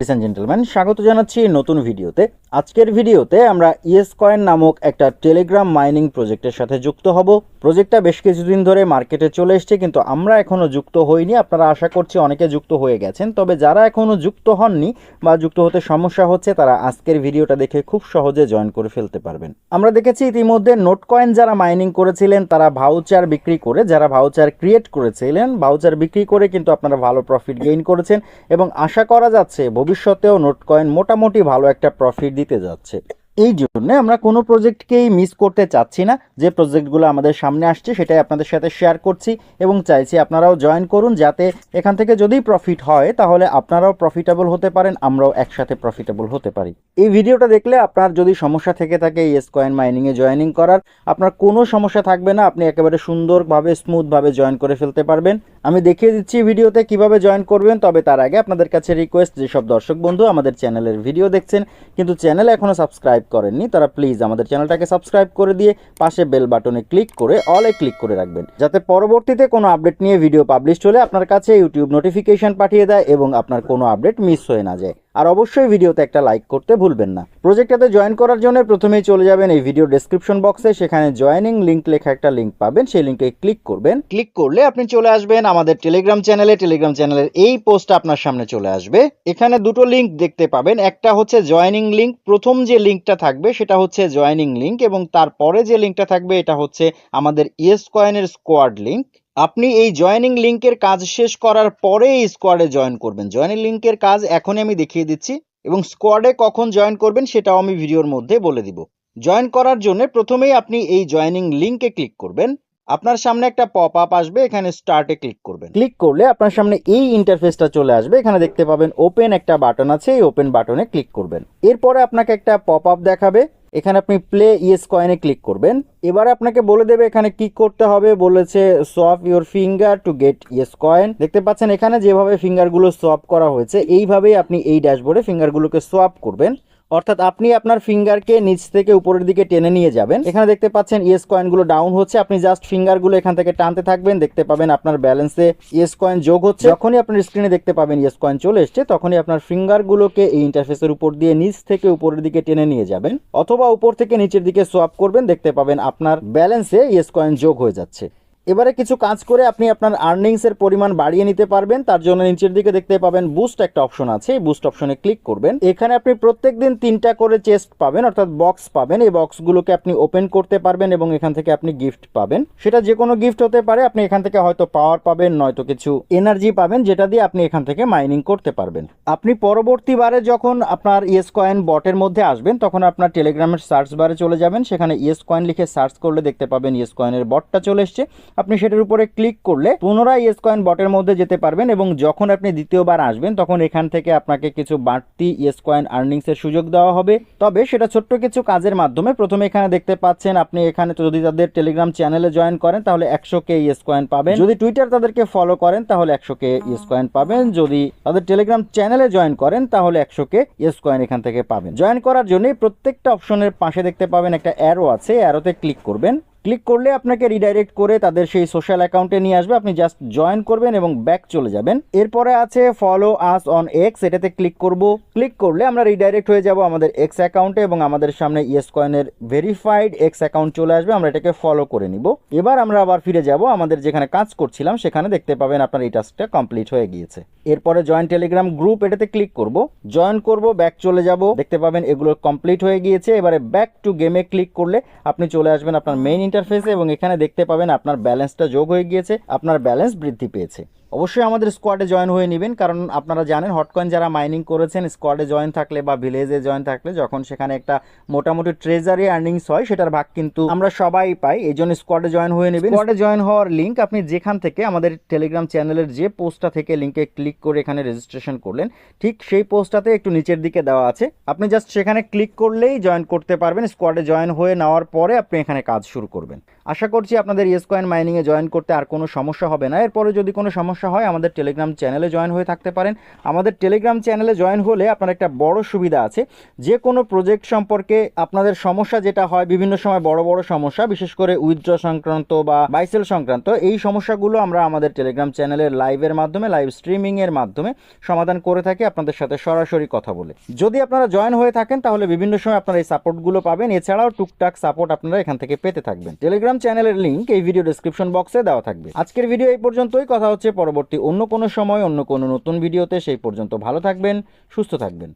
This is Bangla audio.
জেন্টেলম্যান স্বাগত জানাচ্ছি নতুন ভিডিওতে। আজকের ভিডিওতে আমরা ইয়েস কয়েন নামক একটা টেলিগ্রাম মাইনিং প্রজেক্টের সাথে যুক্ত হব। প্রজেক্টটা বেশ কিছুদিন ধরে মার্কেটে চলে এসেছে, কিন্তু আমরা এখনও যুক্ত হইনি। আপনারা আশা করছি অনেকে যুক্ত হয়ে গেছেন। তবে যারা এখনও যুক্ত হননি বা যুক্ত হতে সমস্যা হচ্ছে, তারা আজকের ভিডিওটা দেখে খুব সহজে জয়েন করে ফেলতে পারবেন। আমরা দেখেছি ইতিমধ্যে নোট কয়েন যারা মাইনিং করেছিলেন, তারা ভাউচার বিক্রি করে, যারা ভাউচার ক্রিয়েট করেছিলেন, ভাউচার বিক্রি করে কিন্তু আপনারা ভালো প্রফিট গেইন করেছেন এবং আশা করা যাচ্ছে ভবিষ্যতেও নোট কয়েন মোটামুটি ভালো একটা প্রফিট দিতে যাচ্ছে। এই জন্য আমরা কোনো প্রজেক্টকেই মিস করতে চাচ্ছি না। যে প্রজেক্টগুলো আমাদের সামনে আসছে সেটাই আপনাদের সাথে শেয়ার করছি এবং চাইছি আপনারাও জয়েন করুন যাতে এখান থেকে যদি প্রফিট হয় তাহলে আপনারাও প্রফিটেবল হতে পারেন, আমরাও একসাথে প্রফিটেবল হতে পারি। এই ভিডিওটা দেখলে আপনার যদি সমস্যা থেকে থাকে ইয়েস কয়েন মাইনিংয়ে জয়েনিং করার, আপনার কোনো সমস্যা থাকবে না, আপনি একেবারে সুন্দরভাবে স্মুথভাবে জয়েন করে ফেলতে পারবেন। আমি দেখিয়ে দিচ্ছি ভিডিওতে কীভাবে জয়েন করবেন, তবে তার আগে আপনাদের কাছে রিকোয়েস্ট যেসব দর্শক বন্ধু আমাদের চ্যানেলের ভিডিও দেখছেন, কিন্তু চ্যানেল এখনও সাবস্ক্রাইব করেননি, তারা প্লিজ আমাদের চ্যানেলটাকে সাবস্ক্রাইব করে দিয়ে পাশে বেল বাটনে ক্লিক করে অলে ক্লিক করে রাখবেন। যাতে পরবর্তীতে কোনো আপডেট নিয়ে ভিডিও পাবলিশ হলে আপনার কাছে ইউটিউব নোটিফিকেশন পাঠিয়ে দেয় এবং আপনার কোনো আপডেট মিস হয়ে না যায়। আর অবশ্যই ভিডিওতে একটা লাইক করতে ভুলবেন না। প্রজেক্টটাতে জয়েন করার জন্য প্রথমেই চলে যাবেন এই ভিডিও ডেসক্রিপশন বক্সে সেখানে জয়েনিং লিংক লেখা একটা লিংক পাবেন, সেই লিংকে ক্লিক করবেন। ক্লিক করলে আপনি চলে আসবেন আমাদের টেলিগ্রাম চ্যানেলে টেলিগ্রাম চ্যানেলের এই পোস্টটা আপনার সামনে চলে আসবে। এখানে দুটো লিংক দেখতে পাবেন। একটা হচ্ছে জয়েনিং লিংক প্রথম যে লিংকটা থাকবে সেটা হচ্ছে জয়েনিং লিংক এবং তারপরে যে লিংকটা থাকবে এটা হচ্ছে আমাদের ইয়েস কয়েনের স্কোয়াড লিংক আপনি এই জয়েনিং লিংকের কাজ শেষ করার পরে এই স্কোয়াডে জয়েন করবেন। জয়েনিং লিংকের কাজ এখনই আমি দেখিয়ে দিচ্ছি এবং স্কোয়াডে কখন জয়েন করবেন সেটাও আমি ভিডিওর মধ্যে বলে দিব। জয়েন করার জন্য প্রথমেই আপনি এই জয়েনিং লিংকে ক্লিক করবেন। আপনার সামনে একটা পপ আপ আসবে, এখানে স্টার্টে ক্লিক করবেন। ক্লিক করলে আপনার সামনে এই ইন্টারফেসটা চলে আসবে। এখানে দেখতে পাবেন ওপেন একটা বাটন আছে, এই ওপেন বাটনে ক্লিক করবেন। এরপরে আপনাকে একটা পপ আপ দেখাবে। এখানে আপনি প্লে ইয়েস কয়েনে ক্লিক করবেন। এবারে আপনাকে বলে দেবে এখানে কি করতে হবে। বলেছে সফ your finger to get Yescoin দেখতে পাচ্ছেন এখানে যেভাবে ফিঙ্গারগুলো সোয়াপ করা হয়েছে, এইভাবেই আপনি এই ড্যাশবোর্ডে ফিঙ্গারগুলোকে সোয়াপ করবেন। অর্থাৎ আপনি আপনার ফিঙ্গারকে নিচ থেকে উপরের দিকে টেনে নিয়ে যাবেন। এখানে দেখতে পাচ্ছেন ইয়েস কয়েনগুলো ডাউন হচ্ছে। আপনি জাস্ট ফিঙ্গারগুলো এখান থেকে টানতে থাকবেন। দেখতে পাবেন আপনার ব্যালেন্সে ইয়েস কয়েন যোগ হচ্ছে। যখনই আপনার স্ক্রিনে দেখতে পাবেন ইয়েস কয়েন চলে এসছে, তখনই আপনার ফিঙ্গারগুলোকে এই ইন্টারফেসের উপর দিয়ে নিচ থেকে উপরের দিকে টেনে নিয়ে যাবেন। অথবা উপর থেকে নিচের দিকে সোয়াপ করবেন। দেখতে পাবেন আপনার ব্যালেন্সে ইয়েস কয়েন যোগ হয়ে যাচ্ছে। এবারে কিছু কাজ করে আপনি আপনার আর্নিংস এর পরিমাণ বাড়িয়ে নিতে পারবেন। তার জন্য নিচের দিকে দেখতে পাবেন বুস্ট একটা অপশন আছে। এই বুস্ট অপশনে ক্লিক করবেন। এখানে আপনি প্রত্যেক দিন তিনটা করে চেস্ট পাবেন, অর্থাৎ বক্স পাবেন। এই বক্সগুলোকে আপনি ওপেন করতে পারবেন এবং এখান থেকে আপনি গিফট পাবেন। সেটা যে কোনো গিফট হতে পারে। আপনি এখান থেকে হয়তো পাওয়ার পাবেন, নয়তো কিছু এনার্জি পাবেন, যেটা দিয়ে আপনি এখান থেকে মাইনিং করতে পারবেন। আপনি পরবর্তীবারে যখন আপনার ইয়েস কয়েন বটের মধ্যে আসবেন, তখন আপনার টেলিগ্রামের সার্চ বারে চলে যাবেন। সেখানে ইয়েস কয়েন লিখে সার্চ করলে দেখতে পাবেন ইয়েস কয়েনের বটটা চলে এসছে। আপনি সেটার উপরে ক্লিক করলে পুনরায় ইয়েস কয়েন বটের মধ্যে যেতে পারবেন এবং যখন আপনি দ্বিতীয়বার আসবেন, তখন এখান থেকে আপনাকে কিছু বাড়তি ইয়েস কয়েন আর্নিংসের সুযোগ দেওয়া হবে। তবে সেটা ছোট্ট কিছু কাজের মাধ্যমে প্রথমে এখানে দেখতে পাচ্ছেন আপনি এখানে যদি তাদের টেলিগ্রাম চ্যানেলে জয়েন করেন, তাহলে একশো কে ইয়েস কয়েন পাবেন। যদি টুইটার তাদেরকে ফলো করেন, তাহলে একশো কে ইয়েস কয়েন পাবেন। যদি তাদের টেলিগ্রাম চ্যানেলে জয়েন করেন, তাহলে একশো কে ইয়েস কয়েন এখান থেকে পাবেন। জয়েন করার জন্য প্রত্যেকটা অপশনের পাশে দেখতে পাবেন একটা অ্যারো আছে। অ্যারোতে ক্লিক করবেন। ক্লিক করলে আপনাকে রিডাইরেক্ট করে তাদের সেই সোশ্যাল অ্যাকাউন্টে নিয়ে আসবে। আপনি জাস্ট জয়েন করবেন এবং ব্যাক চলে যাবেন। এরপরে আছে ফলো আস অন এক্স এটাতে ক্লিক করব। ক্লিক করলে আমরা রিডাইরেক্ট হয়ে যাব আমাদের এক্স অ্যাকাউন্টে এবং আমাদের সামনে ইয়েস কয়েনের ভেরিফাইড এক্স অ্যাকাউন্ট চলে আসবে। আমরা এটাকে ফলো করে নিব। এবার আমরা আবার ফিরে যাব। আমাদের যেখানে কাজ করছিলাম, সেখানে দেখতে পাবেন আপনার এই টাস্কটা কমপ্লিট হয়ে গিয়েছে। এরপরে জয়েন টেলিগ্রাম গ্রুপ এটাতে ক্লিক করব। জয়েন করব ব্যাক চলে যাব। দেখতে পাবেন এগুলো কমপ্লিট হয়ে গিয়েছে। এবারে ব্যাক টু গেমে ক্লিক করলে আপনি চলে আসবেন আপনার মেইন ইন্টারফেসে এবং এখানে দেখতে পাবেন আপনার ব্যালেন্সটা যোগ হয়ে গিয়েছে। আপনার ব্যালেন্স বৃদ্ধি পেয়েছে। অবশ্যই আমাদের স্কোয়াডে জয়েন হয়ে নেবেন, কারণ আপনারা জানেন হটকয়েন যারা মাইনিং করেছেন স্কোয়াডে জয়েন থাকলে বা ভিলেজে জয়েন থাকলে যখন সেখানে একটা মোটামুটি ট্রেজারি আর্নিংস হয়, সেটার ভাগ কিন্তু আমরা সবাই পাই। এই জন্য স্কোয়াডে জয়েন হয়ে নেবেন। স্কোয়াডে জয়েন হওয়ার লিঙ্ক আপনি যেখান থেকে আমাদের টেলিগ্রাম চ্যানেলের যে পোস্টটা থেকে লিঙ্কে ক্লিক করে এখানে রেজিস্ট্রেশন করলেন, ঠিক সেই পোস্টটাতে একটু নিচের দিকে দেওয়া আছে। আপনি জাস্ট সেখানে ক্লিক করলেই জয়েন করতে পারবেন। স্কোয়াডে জয়েন হয়ে নেওয়ার পরে আপনি এখানে কাজ শুরু করবেন। আশা করছি আপনাদের ইয়েস কয়েন মাইনিংয়ে জয়েন করতে আর কোনো সমস্যা হবে না। এরপরে যদি কোনো সমস্যা সমস্যা হয়, আমাদের টেলিগ্রাম চ্যানেলে জয়েন হয়ে থাকতে পারেন। আমাদের টেলিগ্রাম চ্যানেলে জয়েন হলে আপনার একটা বড় সুবিধা আছে। যে কোনো প্রজেক্ট সম্পর্কে আপনাদের সমস্যা যেটা হয়, বিভিন্ন সময় বড় বড় সমস্যা, বিশেষ করে উইথড্র সংক্রান্ত বা বাইসেল সংক্রান্ত, এই সমস্যাগুলো আমরা আমাদের টেলিগ্রাম চ্যানেলের লাইভের মাধ্যমে লাইভ স্ট্রিমিংয়ের মাধ্যমে সমাধান করে থাকি, আপনাদের সাথে সরাসরি কথা বলে। যদি আপনারা জয়েন হয়ে থাকেন, তাহলে বিভিন্ন সময় আপনারা এই সাপোর্টগুলো পাবেন। এছাড়াও টুকটাক সাপোর্ট আপনারা এখান থেকে পেতে থাকবেন। টেলিগ্রাম চ্যানেলের লিঙ্ক এই ভিডিও ডিসক্রিপশন বক্সে দেওয়া থাকবে। আজকের ভিডিও এই পর্যন্তই। কথা হচ্ছে পরবর্তী অন্য কোনো সময় অন্য কোনো নতুন ভিডিওতে সেই পর্যন্ত ভালো থাকবেন সুস্থ থাকবেন।